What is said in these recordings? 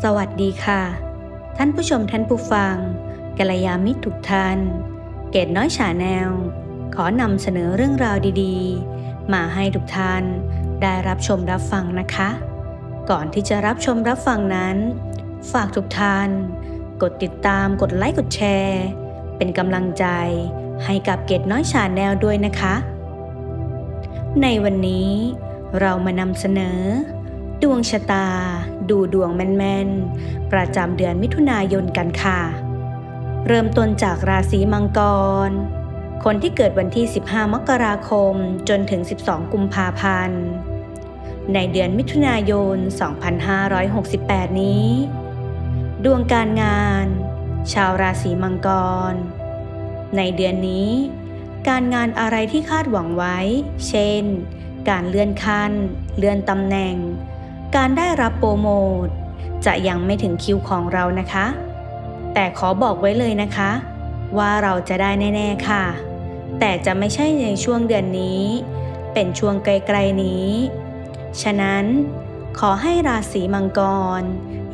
สวัสดีค่ะ ท่านผู้ชมท่านผู้ฟังกัลยามิตรทุกท่าน เกตน้อยชาแนลขอนำเสนอเรื่องราวดีๆ มาให้ทุกท่านได้รับชมรับฟังนะคะ ก่อนที่จะรับชมรับฟังนั้น ฝากทุกท่าน กดติดตามกดไลค์กดแชร์ เป็นกำลังใจให้กับเกตน้อยชาแนลด้วยนะคะ ในวันนี้เรามานำเสนอ ดวงชะตา ดูดวงแม่นๆ ประจำเดือนมิถุนายนกันค่ะ เริ่มต้นจากราศีมังกร คนที่เกิดวันที่ 15 มกราคมจนถึง 12 กุมภาพันธ์ ในเดือนมิถุนายน 2568 นี้ ดวงการงาน ชาวราศีมังกร ในเดือนนี้ การงานอะไรที่คาดหวังไว้ เช่น การเลื่อนขั้น เลื่อนตำแหน่ง การได้รับโปรโมทจะยังไม่ถึงคิวของเรานะคะ แต่ขอบอกไว้เลยนะคะ ว่าเราจะได้แน่ ๆ ค่ะ แต่จะไม่ใช่ในช่วงเดือนนี้ เป็นช่วงไกลๆนี้ ฉะนั้นขอให้ราศีมังกร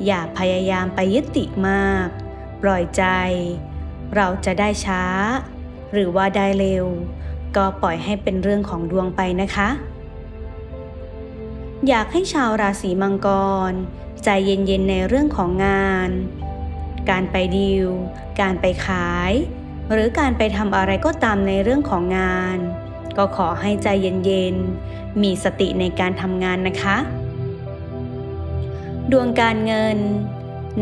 อย่าพยายามไปยึดติมาก ปล่อยใจ เราจะได้ช้า หรือว่าได้เร็ว ก็ปล่อยให้เป็นเรื่องของดวงไปนะคะ อยากให้ชาวราศีมังกร ใจเย็นๆในเรื่องของงาน การไปดีล การไปขาย หรือการไปทำอะไรก็ตามในเรื่องของงาน ก็ขอให้ใจเย็นๆ มีสติในการทำงานนะคะ ดวงการเงิน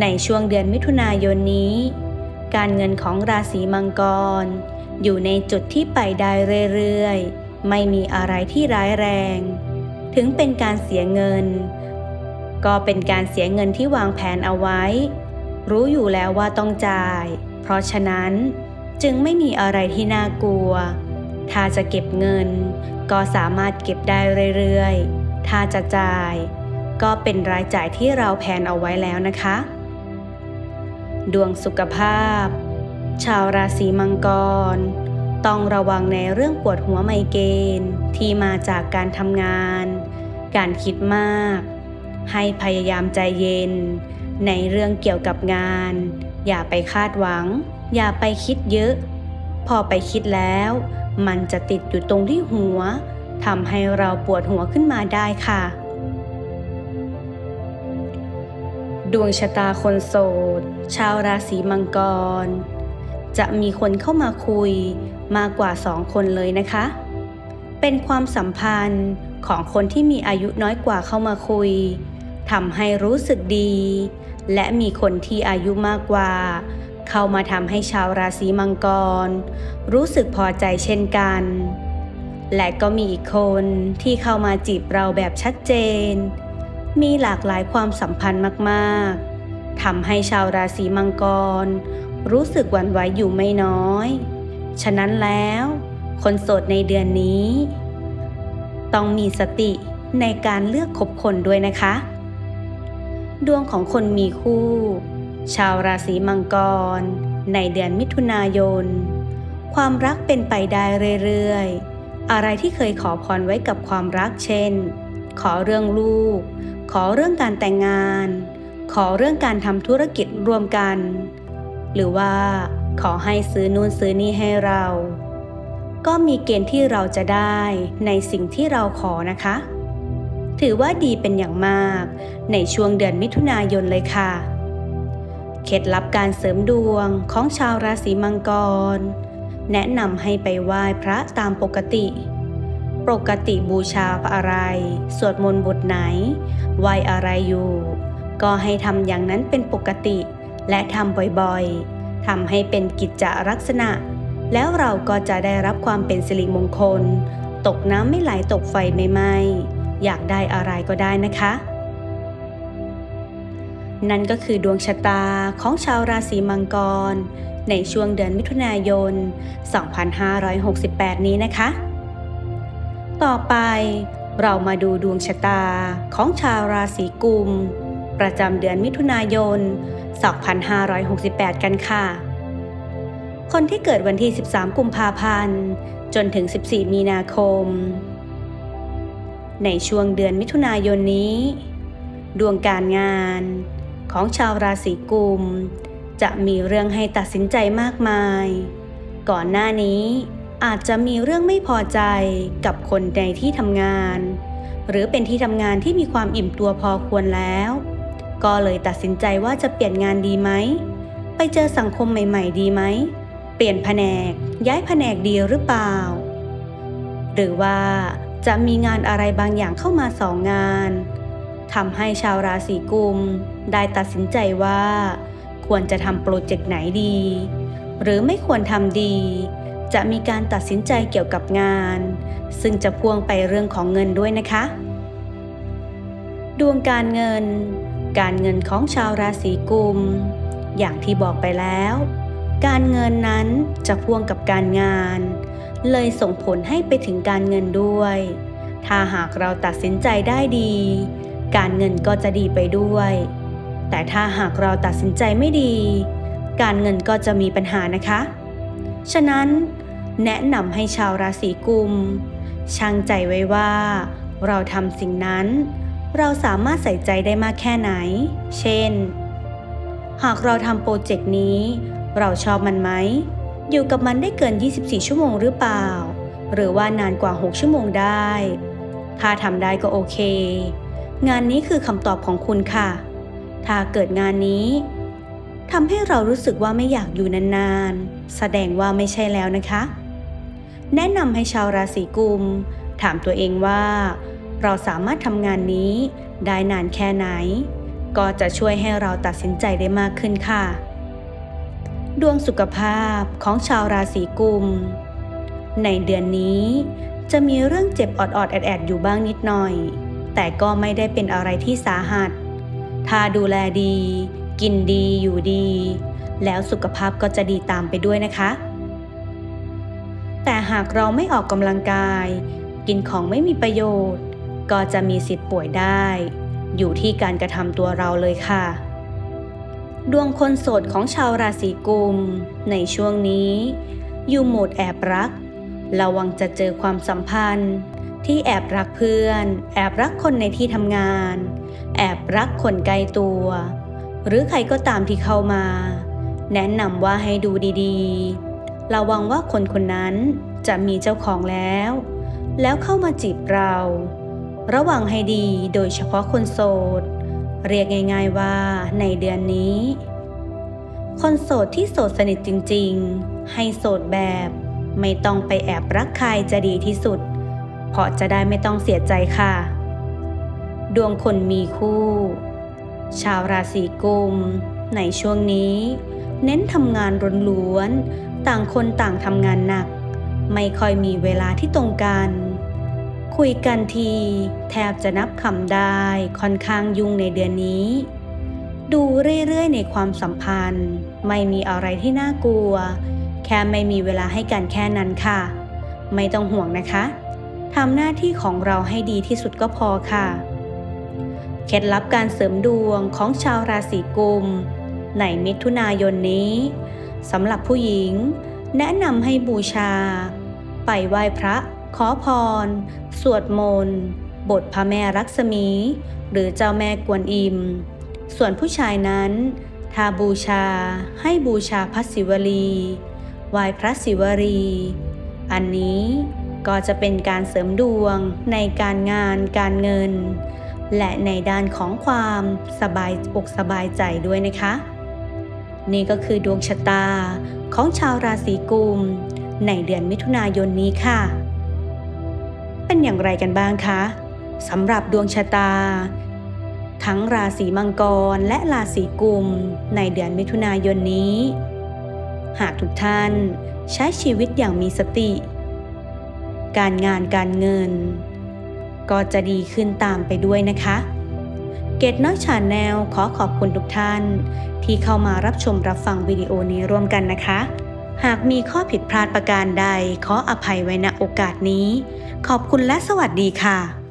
ในช่วงเดือนมิถุนายนนี้ การเงินของราศีมังกร อยู่ในจุดที่ไปได้เรื่อยๆ ไม่มีอะไรที่ร้ายแรง ถึงเป็นการเสียเงิน ก็เป็นการเสียเงินที่วางแผนเอาไว้ รู้อยู่แล้วว่าต้องจ่าย เพราะฉะนั้นจึงไม่มีอะไรที่น่ากลัว ถ้าจะเก็บเงิน ก็สามารถเก็บได้เรื่อยๆ ถ้าจะจ่าย ก็เป็นรายจ่ายที่เราแผนเอาไว้แล้วนะคะ ดวงสุขภาพ ชาวราศีมังกร ต้องระวังในเรื่องปวดหัวไมเกรนที่มาจากการทำงาน การคิดมาก ให้พยายามใจเย็น ในเรื่องเกี่ยวกับงาน อย่าไปคาดหวัง อย่าไปคิดเยอะ พอไปคิดแล้ว มันจะติดอยู่ตรงที่หัวทำให้เราปวดหัวขึ้นมาได้ค่ะ ดวงชะตาคนโสด ชาวราศีมังกร จะมีคนเข้ามาคุยมากกว่าสองคนเลยนะคะ เป็นความสัมพันธ์ของคนที่มีอายุน้อยกว่าเข้ามาคุยทำให้รู้สึกดี และมีคนที่อายุมากกว่า เข้ามาทำให้ชาวราศีมังกร รู้สึกพอใจเช่นกัน และก็มีอีกคนที่เข้ามาจีบเราแบบชัดเจน มีหลากหลายความสัมพันธ์มากๆทำให้ชาวราศีมังกร รู้สึกหวั่นไหวอยู่ไม่น้อย ฉะนั้นแล้ว คนโสดในเดือนนี้ ต้องมีสติในการเลือกคบคนด้วยนะคะ ดวงของคนมีคู่ ชาวราศีมังกร ในเดือนมิถุนายน ความรักเป็นไปได้เรื่อยๆ อะไรที่เคยขอพรไว้กับความรักเช่น ขอเรื่องลูก ขอเรื่องการแต่งงาน ขอเรื่องการทำธุรกิจรวมกัน หรือว่าขอให้ซื้อนู่นซื้อนี่ให้เรา ก็มีเกณฑ์ที่เราจะได้ในสิ่งที่เราขอนะคะ ถือว่าดีเป็นอย่างมาก ในช่วงเดือนมิถุนายนเลยค่ะ เคล็ดลับการเสริมดวงของชาวราศีมังกร แนะนำให้ไปไหว้พระตามปกติปกติบูชาอะไร สวดมนต์บทไหนไหว้อะไรอยู่ ก็ให้ทำอย่างนั้นเป็นปกติ และทำบ่อยๆทำให้เป็นกิจจลักษณะ แล้วเราก็จะได้รับความเป็นสิริมงคล ตกน้ำไม่ไหลตกไฟไม่ไหม้อยากได้อะไรก็ได้นะคะ นั่นก็คือดวงชะตาของชาวราศีมังกร ในช่วงเดือนมิถุนายน 2568 นี้นะคะ ต่อไปเรามาดูดวงชะตาของชาวราศีกุม ประจำเดือนมิถุนายน 2568 กันค่ะ คนที่เกิดวันที่ 13 กุมภาพันธ์ จนถึง 14 มีนาคม ในช่วงเดือนมิถุนายนนี้ ดวงการงานขของชาวราศีกุม จะมีเรื่องให้ตัดสินใจมากมาย ก่อนหน้านี้อาจจะมีเรื่องไม่พอใจกับคนในที่ทำงาน หรือเป็นที่ทำงานที่มีความอิ่มตัวพอควรแล้ว ก็เลยตัดสินใจว่าจะเปลี่ยนงานดีไหม ไปเจอสังคมใหม่ ๆ ดีไหม เปลี่ยนแผนก ย้ายแผนกดีหรือเปล่า หรือว่าจะมีงานอะไรบางอย่างเข้ามาสองงานทำให้ชาวราศีกุม ได้ตัดสินใจว่า ควรจะทำโปรเจกต์ไหนดี หรือไม่ควรทำดี จะมีการตัดสินใจเกี่ยวกับงาน ซึ่งจะพ่วงไปเรื่องของเงินด้วยนะคะ ดวงการเงิน การเงินของชาวราศีกุม อย่างที่บอกไปแล้ว การเงินนั้นจะพ่วงกับการงาน เลยส่งผลให้ไปถึงการเงินด้วย ถ้าหากเราตัดสินใจได้ดี การเงินก็จะดีไปด้วย แต่ถ้าหากเราตัดสินใจไม่ดี การเงินก็จะมีปัญหานะคะ ฉะนั้น แนะนำให้ชาวราศีกุมช่างใจไว้ว่า เราทำสิ่งนั้น เราสามารถใส่ใจได้มากแค่ไหน เช่น หากเราทำโปรเจกต์นี้ เราชอบมันไหม อยู่กับมันได้เกิน 24 ชั่วโมงหรือเปล่า หรือว่านานกว่า 6 ชั่วโมงได้ ถ้าทำได้ก็โอเค งานนี้คือคำตอบของคุณค่ะ ถ้าเกิดงานนี้ทำให้เรารู้สึกว่าไม่อยากอยู่นานๆ แสดงว่าไม่ใช่แล้วนะคะ แนะนำให้ชาวราศีกุม ถามตัวเองว่า เราสามารถทำงานนี้ได้นานแค่ไหน ก็จะช่วยให้เราตัดสินใจได้มากขึ้นค่ะ ดวงสุขภาพของชาวราศีกุม ในเดือนนี้จะมีเรื่องเจ็บออดๆแอดๆอยู่บ้างนิดหน่อย แต่ก็ไม่ได้เป็นอะไรที่สาหัส ถ้าดูแลดี กินดีอยู่ดี แล้วสุขภาพก็จะดีตามไปด้วยนะคะ แต่หากเราไม่ออกกำลังกาย กินของไม่มีประโยชน์ ก็จะมีสิทธิ์ป่วยได้ อยู่ที่การกระทำตัวเราเลยค่ะ ดวงคนโสดของชาวราศีกุม ในช่วงนี้ อยู่โหมดแอบรัก ระวังจะเจอความสัมพันธ์ ที่แอบรักเพื่อน แอบรักคนในที่ทำงาน แอบรักคนใกลตัว หรือใครก็ตามที่เข้ามา แนะนำว่าให้ดูดีๆ ระวังว่าคนคนนั้นจะมีเจ้าของแล้วแล้วเข้ามาจีบเรา ระวังให้ดีโดยเฉพาะคนโสด เรียกง่ายๆว่าในเดือนนี้ คนโสดที่โสดสนิทจริงๆ ให้โสดแบบ ไม่ต้องไปแอบรักใครจะดีที่สุด เพราะจะได้ไม่ต้องเสียใจค่ะ ดวงคนมีคู่ ชาวราศีกุม ในช่วงนี้ เน้นทำงานล้วนๆต่างคนต่างทำงานหนัก ไม่ค่อยมีเวลาที่ตรงกัน คุยกันที แทบจะนับคำได้ค่อนข้างยุ่งในเดือนนี้ ดูเรื่อยๆ ในความสัมพันธ์ ไม่มีอะไรที่น่ากลัว แค่ไม่มีเวลาให้กันแค่นั้นค่ะ ไม่ต้องห่วงนะคะทำหน้าที่ของเราให้ดีที่สุดก็พอค่ะ เคล็ดลับการเสริมดวงของชาวราศีกุมในมิถุนายนนี้สำหรับผู้หญิง แนะนำให้บูชา ไปไหว้พระ ขอพร สวดมนต์บทพระแม่รักษมี หรือเจ้าแม่กวนอิม ส่วนผู้ชายนั้น ถ้าบูชาให้บูชาพระศิวลีไหว้พระศิวลีอันนี้ก็จะเป็นการเสริมดวงในการงานการเงิน และในด้านของความสบายอกสบายใจด้วยนะคะ นี่ก็คือดวงชะตาของชาวราศีกุม ในเดือนมิถุนายนนี้ค่ะ เป็นอย่างไรกันบ้างคะสำหรับดวงชะตา ทั้งราศีมังกรและราศีกุม ในเดือนมิถุนายนนี้ หากทุกท่านใช้ชีวิตอย่างมีสติ การงานการเงิน ก็จะดีขึ้นตามไปด้วยนะคะ เกตน้อยชาแนลขอขอบคุณทุกท่าน ที่เข้ามารับชมรับฟังวิดีโอนี้ร่วมกันนะคะ หากมีข้อผิดพลาดประการใดขออภัยไว้ณโอกาสนี้ ขอบคุณและสวัสดีค่ะ